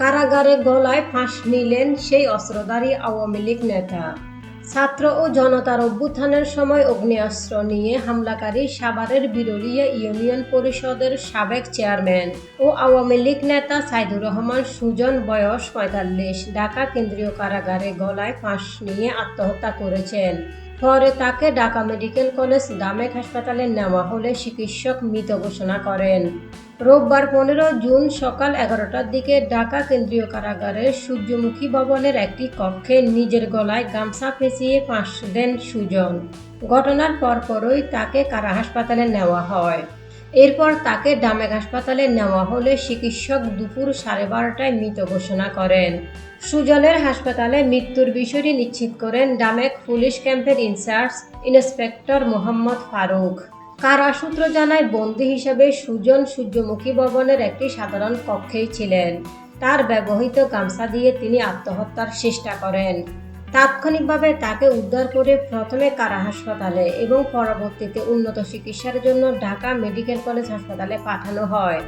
কারাগারে গলায় ফাঁস নিলেন সেই অস্ত্রধারী আওয়ামী লীগ নেতা। ছাত্র ও জনতার অভ্যুত্থানের সময় অগ্নেয়াস্ত্র নিয়ে হামলাকারী সাভারের বিরলিয়া ইউনিয়ন পরিষদের সাবেক চেয়ারম্যান ও আওয়ামী লীগ নেতা সাইদুর রহমান সুজন, বয়স পঁয়তাল্লিশ, ঢাকা কেন্দ্রীয় কারাগারে গলায় ফাঁস নিয়ে আত্মহত্যা করেছেন। পরে তাকে ঢাকা মেডিকেল কলেজ দামেক হাসপাতালে নেওয়া হলে চিকিৎসক মৃত ঘোষণা করেন। রোববার পনেরো জুন সকাল এগারোটার দিকে ঢাকা কেন্দ্রীয় কারাগারের সূর্যমুখী ভবনের একটি কক্ষে নিজের গলায় গামছা পেঁচিয়ে ফাঁস দেন সুজন। ঘটনার পরপরই তাকে কারা হাসপাতালে নেওয়া হয়। এরপর তাকে ডামেক হাসপাতালে নেওয়া হলে চিকিৎসক দুপুর সাড়ে বারোটায় মৃত ঘোষণা করেন। সুজনের হাসপাতালে মৃত্যুর বিষয়টি নিশ্চিত করেন ডামেক পুলিশ ক্যাম্পের in charge inspector Mohammad Faruk. কারা সূত্র জানায়, বন্দী হিসেবে সুজন সূর্যমুখী ভবনের একটি সাধারণ কক্ষেই ছিলেন। তার ব্যবহৃত গামছা দিয়ে তিনি আত্মহত্যার চেষ্টা করেন। তাৎক্ষণিকভাবে তাকে উদ্ধার করে প্রথমে কারা হাসপাতালে এবং পরবর্তীতে উন্নত চিকিৎসার জন্য ঢাকা মেডিকেল কলেজ হাসপাতালে পাঠানো হয়।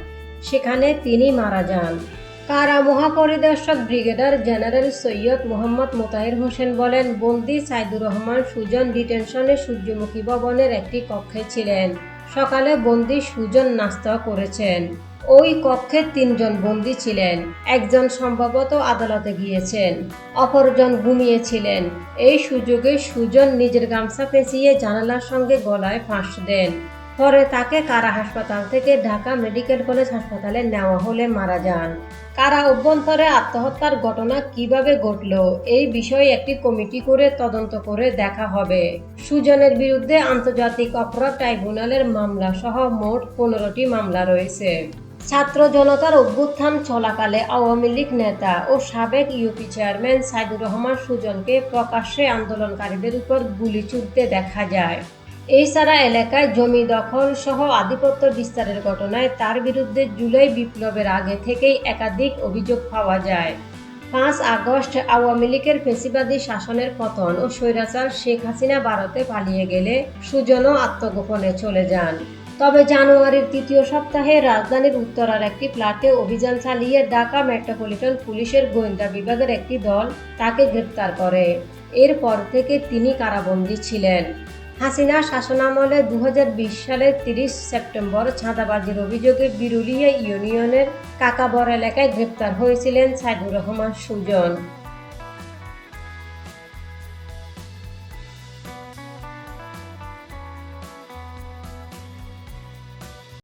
সেখানে তিনি মারা যান। কারা মহাপরিদর্শক ব্রিগেডার জেনারেল সৈয়দ মোহাম্মদ মোতাহির হোসেন বলেন, বন্দি সাইদুর রহমান সুজন ডিটেনশনে সূর্যমুখী ভবনের একটি কক্ষে ছিলেন। সকালে বন্দি সুজন নাস্তা করেছেন। ওই কক্ষে তিনজন বন্দী ছিলেন। একজন সম্ভবত আদালতে গিয়েছেন। অপরজন ঘুমিয়েছিলেন। এই সুযোগে সুজন নিজের গামছা পেঁচিয়ে জানালার সঙ্গে গলায় ফাঁস দেন। পরে তাকে কারা হাসপাতাল থেকে ঢাকা মেডিকেল কলেজ হাসপাতালে নেওয়া হলে মারা যান। কারা অভ্যন্তরে আত্মহত্যার ঘটনা কীভাবে ঘটল, এই বিষয়ে একটি কমিটি করে তদন্ত করে দেখা হবে। সুজনের বিরুদ্ধে আন্তর্জাতিক অপরাধ ট্রাইব্যুনালের মামলা সহ মোট পনেরোটি মামলা রয়েছে। ছাত্র জনতার অভ্যুত্থান চলাকালে আওয়ামী লীগ নেতা ও সাবেক ইউপি চেয়ারম্যান সাইদুর রহমান সুজনকে প্রকাশ্যে আন্দোলনকারীদের উপর গুলি ছুটতে দেখা যায়। এছাড়া এলাকায় জমি দখল সহ আধিপত্য বিস্তারের ঘটনায় তার বিরুদ্ধে জুলাই বিপ্লবের আগে থেকেই একাধিক অভিযোগ পাওয়া যায়। পাঁচ আগস্ট আওয়ামী লীগের ফেসিবাদী শাসনের পতন ও স্বৈরাচার শেখ হাসিনা ভারতে পালিয়ে গেলে সুজনও আত্মগোপনে চলে যান। তবে জানুয়ারির তৃতীয় সপ্তাহে রাজধানীর উত্তরার একটি ফ্ল্যাটে অভিযান চালিয়ে ঢাকা মেট্রোপলিটন পুলিশের গোয়েন্দা বিভাগের একটি দল তাকে গ্রেপ্তার করে। এরপর থেকে তিনি কারাবন্দী ছিলেন। হাসিনা শাসনামলে দু বিশ সালের তিরিশ সেপ্টেম্বর ছাঁদাবাজির অভিযোগে বিরুলিয়া ইউনিয়নের কাকাবর এলাকায় গ্রেপ্তার হয়েছিলেন সাইদুর রহমান সুজন।